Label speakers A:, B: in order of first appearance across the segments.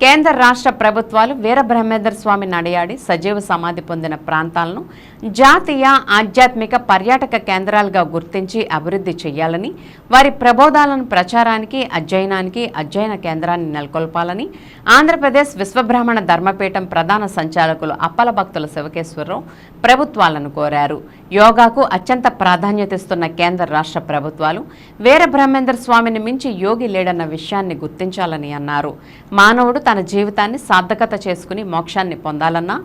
A: కేంద్ర రాష్ట్ర ప్రభుత్వాలు వీరబ్రహ్మేంద్ర స్వామి నడియాడి సజీవ సమాధి పొందిన ప్రాంతాలను జాతీయ ఆధ్యాత్మిక పర్యాటక కేంద్రాలుగా గుర్తించి అభివృద్ధి చేయాలని వారి ప్రబోధాలను ప్రచారానికి అధ్యయనానికి అధ్యయన కేంద్రాన్ని నెలకొల్పాలని ఆంధ్రప్రదేశ్ విశ్వబ్రాహ్మణ ధర్మపీఠం ప్రధాన సంచాలకులు అప్పల భక్తుల శివకేశ్వరరావు ప్రభుత్వాలను కోరారు. యోగాకు అత్యంత ప్రాధాన్యత ఇస్తున్న కేంద్ర రాష్ట్ర ప్రభుత్వాలు వీరబ్రహ్మేంద్ర స్వామిని మించి యోగి లేడన్న విషయాన్ని గుర్తించాలని అన్నారు. మానవుడు తన జీవితాన్ని సార్థకత చేసుకుని మోక్షాన్ని పొందాలన్నా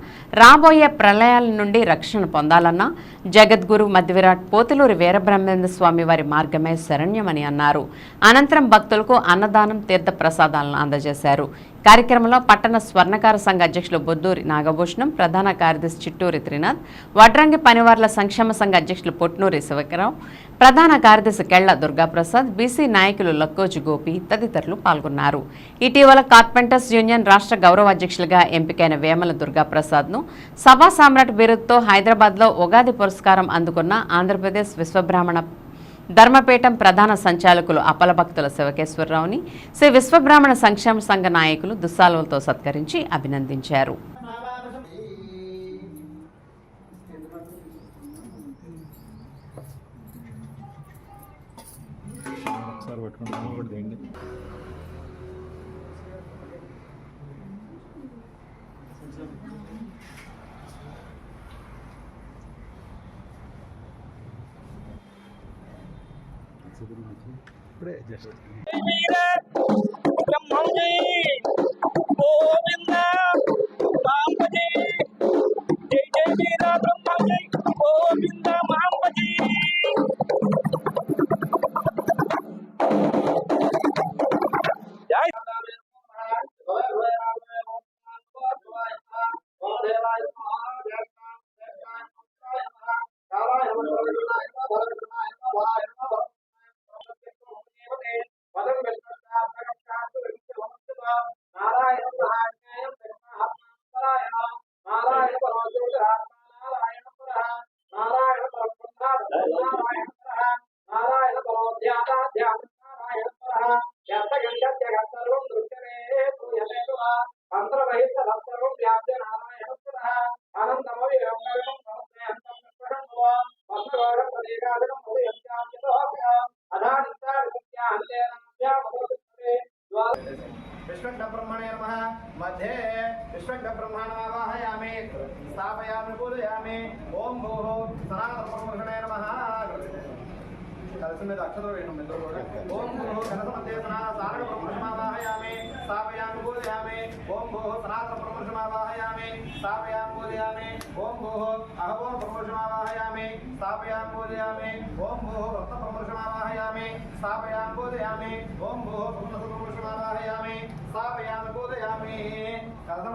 A: రాబోయే ప్రళయాల నుండి రక్షణ పొందాలన్నా జగద్గురు మధ్యవిరాట్ పోతులూరి వీరబ్రహ్మేంద్ర స్వామి వారి మార్గమే శరణ్యమని అన్నారు. అనంతరం భక్తులకు అన్నదానం తీర్థ ప్రసాదాలను అందజేశారు. కార్యక్రమంలో పట్టణ స్వర్ణకార సంఘ అధ్యక్షులు బొద్దూరి నాగభూషణం ప్రధాన కార్యదర్శి చిట్టూరి త్రినాథ్ వడ్రంగి పనివార్ల సంక్షేమ సంఘ అధ్యక్షులు పొట్నూరి శివకరావు ప్రధాన కార్యదర్శి కెళ్ళ దుర్గాప్రసాద్ బీసీ నాయకులు లక్కోజు గోపి తదితరులు పాల్గొన్నారు. ఇటీవల కార్పెంటర్స్ యూనియన్ రాష్ట్ర గౌరవ అధ్యక్షులుగా ఎంపికైన వేమల దుర్గాప్రసాద్ను సభా సామ్రాట్ బిరుద్తో హైదరాబాద్లో ఉగాది పురస్కారం అందుకున్న ఆంధ్రప్రదేశ్ విశ్వబ్రాహ్మణ ధర్మపీఠం ప్రధాన సంచాలకులు అపలభక్తుల శివకేశ్వరరావుని శ్రీ విశ్వబ్రాహ్మణ సంక్షేమ సంఘ నాయకులు దుస్సాలువలతో సత్కరించి అభినందించారు.
B: ఇప్పుడే జస్ట్
C: विश्वब्रह्मणे नमः मध्ये विश्वब्रह्मणमावाहयामि स्थापयामि पूजयामि ओम भूः सनातनपरमर्षणे नमः కలిసి మీద అక్షరం వేయడం ఇద్దరు కూడా ఓం భూః కనక మధ్య సనాతన సారక బ్రహ్మణమావాహయామి స్థాపయామి పూజయామి ఓం భూః సనాతన బ్రహ్మణమావాహయామి స్థాపయామి పూజయామి ఓం భూః అహవో బ్రహ్మణమావాహయామి స్థాపయామి పూజయామి ఓం భూః భక్త బ్రహ్మణమావాహయామి స్థాపయామి పూజయామి ఓం భూః బ్రహ్మ బ్రహ్మణమావాహయామి స్థాపయామి పూజయామి కలస